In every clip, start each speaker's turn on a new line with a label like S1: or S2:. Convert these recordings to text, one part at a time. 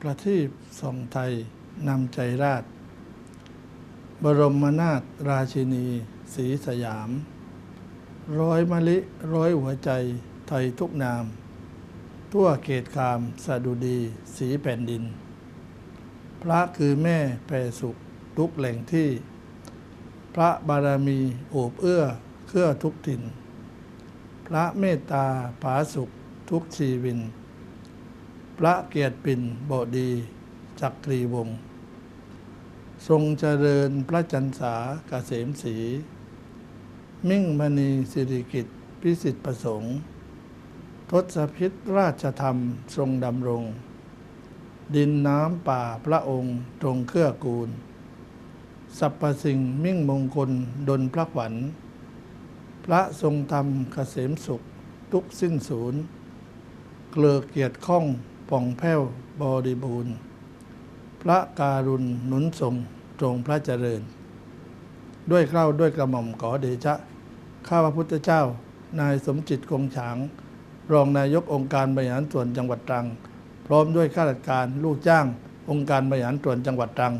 S1: ประทีปส่องไทยนำใจราช บรมนาถราชินีศรีสยาม ร้อยมะลิร้อยหัวใจไทยทุกนาม ทั่วเกตคามสดุดีสีแผ่นดิน พระคือแม่แผ่สุขทุกแหล่งที่ พระบารมีโอบเอื้อเครื่อทุกถิ่น พระเมตตาผาสุขทุกชีวิน พระเกียรติปิ่นโบดีจักรีวงศ์ทรงเจริญพระจันษาเกษมศรีมิ่งมณีสิริกิตพิสิทธิประสงค์ทศพิษราชธรรมทรงดำรง ดินน้ำป่าพระองค์ตรงเครือกูลสรรพสิ่งมิ่งมงคลดลพระขวัญ พระทรงธรรมเกษมสุขทุกสิ้นศูนย์เกลือเกียรติข้อง ป่องแผ้วบริบูรณ์ พระการุณหนุนทรงตรงพระเจริญ ด้วยเกล้าด้วยกระหม่อมขอเดชะ ข้าพระพุทธเจ้า นายสมจิตคงฉาง รองนายกองค์การบริหารส่วนจังหวัดตรัง พร้อมด้วยข้าราชการลูกจ้าง องค์การบริหารส่วนจังหวัดตรัง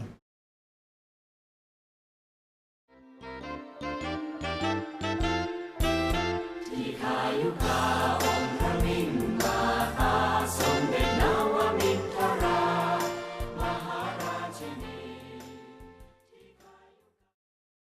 S1: ที่ขายุคา